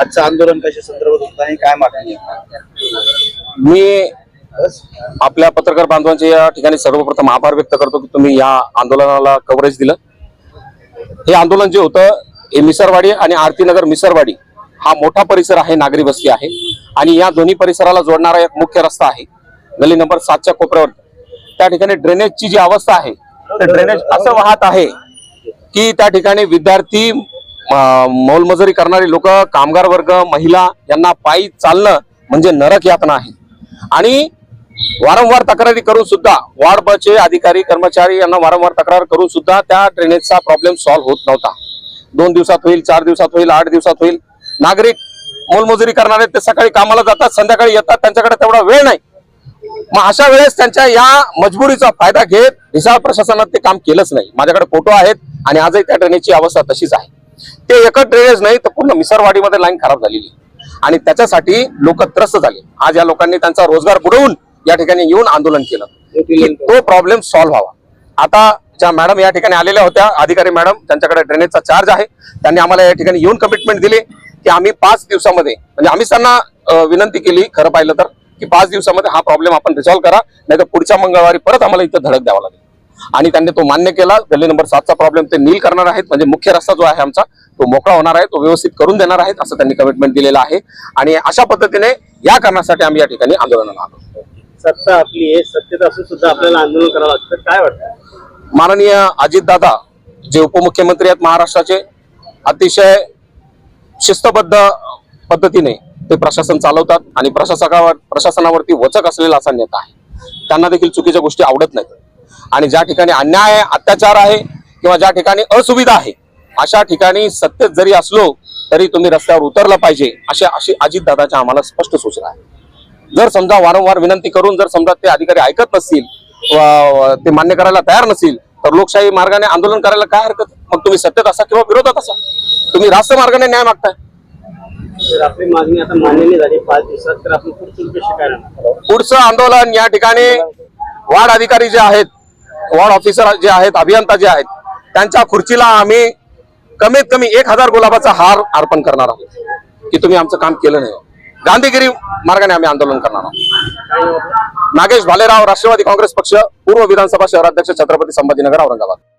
आजचं आंदोलन कशा संदर्भात होत आणि काय मागणी मी आपल्या पत्रकार बांधवांचे या ठिकाणी सर्वप्रथम आभार व्यक्त करतो की तुम्ही या आंदोलनाला कव्हरेज दिलं. हे आंदोलन जे होतं हे मिसरवाडी आणि आरतीनगर मिसरवाडी हा मोठा परिसर आहे नागरी वस्ती आहे. आणि या दोन्ही परिसराला जोडणारा एक मुख्य रस्ता आहे. गल्ली नंबर सातच्या कोपऱ्यावर. त्या ठिकाणी ड्रेनेजची जी अवस्था आहे तर ड्रेनेज असं वाहत आहे की त्या ठिकाणी विद्यार्थी मौलमजुरी मोलमजुरी करणारे लोक कामगार वर्ग महिला यांना पायी चालणं म्हणजे नरक यातना आहे. आणि वारंवार तक्रारी करून सुद्धा वार्ड अधिकारी कर्मचारी यांना वारंवार तक्रार करून सुद्धा त्या ड्रेनेजचा प्रॉब्लेम सॉल्व्ह होत नव्हता. दोन दिवसात होईल चार दिवसात होईल आठ दिवसात होईल. नागरिक मोलमजुरी करणारे ते सकाळी कामाला जातात संध्याकाळी येतात त्यांच्याकडे तेवढा वेळ नाही. मग अशा वेळेस त्यांच्या या मजबुरीचा फायदा घेत हिसाळ प्रशासनात ते काम केलंच नाही. माझ्याकडे फोटो आहेत आणि आजही त्या ड्रेनेजची अवस्था तशीच आहे. ते एकच ड्रेनेज नाही तर पूर्ण मिसरवाडीमध्ये लाईन खराब झालेली. आणि त्याच्यासाठी लोक त्रस्त झाले. आज या लोकांनी त्यांचा रोजगार बुडवून या ठिकाणी येऊन आंदोलन केलं. की तो प्रॉब्लेम सॉल्व्ह व्हावा. आता ज्या मॅडम या ठिकाणी आलेल्या होत्या अधिकारी मॅडम त्यांच्याकडे ड्रेनेजचा चार्ज आहे. त्यांनी आम्हाला या ठिकाणी येऊन कमिटमेंट दिली. की आम्ही पाच दिवसामध्ये म्हणजे आम्ही त्यांना विनंती केली खरं पाहिलं तर की पाच दिवसामध्ये हा प्रॉब्लेम आपण रिसॉल्व्ह करा नाही तर पुढच्या मंगळवारी परत आम्हाला इथं धडक द्यावा लागेल. आणि त्यांनी तो मान्य केला गल्ली नंबर सातचा प्रॉब्लेम ते नील करणार आहेत म्हणजे मुख्य रस्ता जो आहे आमचा तो मोकळा होणार आहे तो व्यवस्थित करून देणार आहेत असं त्यांनी कमिटमेंट दिलेलं आहे. आणि अशा पद्धतीने या कारणासाठी आम्ही या ठिकाणी आंदोलनाला आलो. सत्ता आपली आहे सत्तेत असून सुद्धा आपल्याला आंदोलन करावं लागतं. काय वाटतं? माननीय अजितदादा जे उपमुख्यमंत्री आहेत महाराष्ट्राचे अतिशय शिस्तबद्ध पद्धतीने ते प्रशासन चालवतात आणि प्रशासकावर प्रशासनावरती वचक असलेला असा नेता आहे. त्यांना देखील चुकीच्या गोष्टी आवडत नाहीत. आणि ज्या ठिकाणी अन्याय आहे अत्याचार आहे किंवा ज्या ठिकाणी असुविधा आहे अशा ठिकाणी सत्तेत जरी असलो तरी तुम्ही रस्त्यावर उतरलं पाहिजे अशा अशी अजितदादाच्या आम्हाला स्पष्ट सूचना आहे. जर समजा वारंवार विनंती करून जर समजा ते अधिकारी ऐकत नसतील ते मान्य करायला तयार नसतील तर लोकशाही मार्गाने आंदोलन करायला काय हरकत? मग तुम्ही सत्तेत असा किंवा विरोधात असा? तुम्ही राष्ट्र मार्गाने न्याय मागताय? आपली मागणी आता मान्य नाही झाली पाच दिवसात तर आपण पुढची कशी काय राहणार पुढचं आंदोलन या ठिकाणी वार्ड अधिकारी जे आहेत वार्ड ऑफिसर जे आहेत अभियंता जे आहेत त्यांच्या खुर्चीला आम्ही कमीत कमी एक हजार गुलाबाचा हार अर्पण करणार आहोत. की तुम्ही आमचं काम केलं नाही. गांधीगिरी मार्गाने आम्ही आंदोलन करणार आहोत. नागेश भालेराव राष्ट्रवादी काँग्रेस पक्ष पूर्व विधानसभा शहराध्यक्ष छत्रपती संभाजीनगर औरंगाबाद.